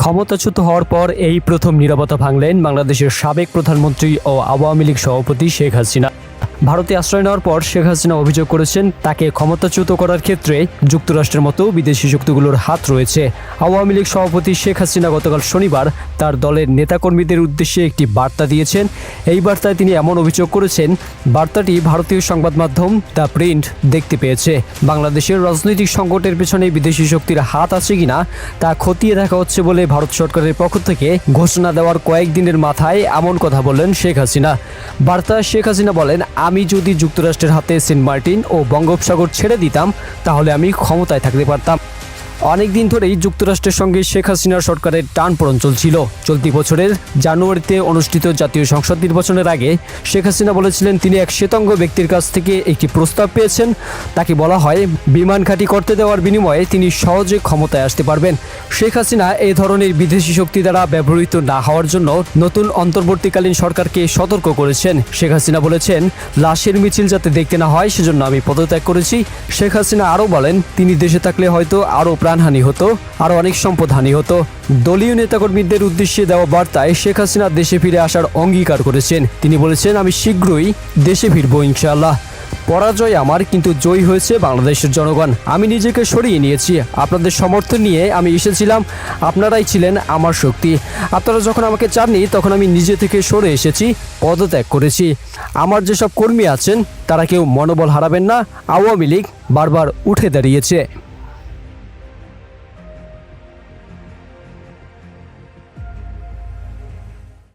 ক্ষমতাচ্যুত হওয়ার পর এই প্রথম নিরাপত্তা ভাঙলেন বাংলাদেশের সাবেক প্রধানমন্ত্রী ও আওয়ামী লীগ সভাপতি শেখ হাসিনা। ভারতে আশ্রয় নেওয়ার পর শেখ হাসিনা অভিযোগ করেছেন, তাকে ক্ষমতাচ্যুত করার ক্ষেত্রে যুক্তরাষ্ট্রের মতো বিদেশি শক্তিগুলোর হাত রয়েছে। আওয়ামী লীগ সভাপতি শেখ হাসিনা গতকাল শনিবার তার দলের নেতাকর্মীদের উদ্দেশ্যে একটি বার্তা দিয়েছেন। এই বার্তায় তিনি এমন অভিযোগ করেছেন, বার্তাটি ভারতীয় সংবাদ মাধ্যম দ্য প্রিন্ট দেখতে পেয়েছে। বাংলাদেশের রাজনৈতিক সংকটের পেছনে বিদেশি শক্তির হাত আছে কিনা, তা খতিয়ে দেখা হচ্ছে বলে ভারত সরকারের পক্ষ থেকে ঘোষণা দেওয়ার কয়েকদিনের মাথায় এমন কথা বললেন শেখ হাসিনা। বার্তা শেখ হাসিনা বলেন আমি যদি যুক্তরাষ্ট্রের হাতে সেন্ট মার্টিন ও বঙ্গোপসাগর ছেড়ে দিতাম, তাহলে আমি ক্ষমতায় থাকতে পারতাম। অনেক দিন ধরেই যুক্তরাষ্ট্রের সঙ্গে শেখ হাসিনার সরকারের টান টানপোড়ন চলছিল। চলতি বছরের জানুয়ারিতে অনুষ্ঠিত জাতীয় সংসদ নির্বাচনের আগে শেখ হাসিনা বলেছিলেন তিনি এক শ্বেতাঙ্গ ব্যক্তির কাছ থেকে একটি প্রস্তাব পেয়েছেন। তাকে বলা হয়, বিমান ঘাঁটি করতে দেওয়ার বিনিময়ে তিনি সহজে ক্ষমতায় আসতে পারবেন। শেখ হাসিনা এই ধরনের বিদেশি শক্তি দ্বারা ব্যবহৃত না হওয়ার জন্য নতুন অন্তর্বর্তীকালীন সরকারকে সতর্ক করেছেন। শেখ হাসিনা বলেছেন, লাশের মিছিল যাতে দেখতে না হয়, সেজন্য আমি পদত্যাগ করেছি। শেখ হাসিনা আরও বলেন, তিনি দেশে থাকলে হয়তো আরও প্রাণহানি হতো, আরও অনেক সম্পদ হানি হতো। দলীয় নেতাকর্মীদের উদ্দেশ্যে দেওয়া বার্তায় শেখ হাসিনা দেশে ফিরে আসার অঙ্গীকার করেছেন। তিনি বলেছেন, আমি শীঘ্রই দেশে ফিরবো, ইনশাআল্লাহ। পরাজয় আমার, কিন্তু জয় হয়েছে বাংলাদেশের জনগণ। আমি নিজেকে সরিয়ে নিয়েছি। আপনাদের সমর্থন নিয়ে আমি এসেছিলাম। আপনারাই ছিলেন আমার শক্তি। আপনারা যখন আমাকে চাননি, তখন আমি নিজে থেকে সরে এসেছি, পদত্যাগ করেছি। আমার যেসব কর্মী আছেন, তারা কেউ মনোবল হারাবেন না। আওয়ামী লীগ বারবার উঠে দাঁড়িয়েছে।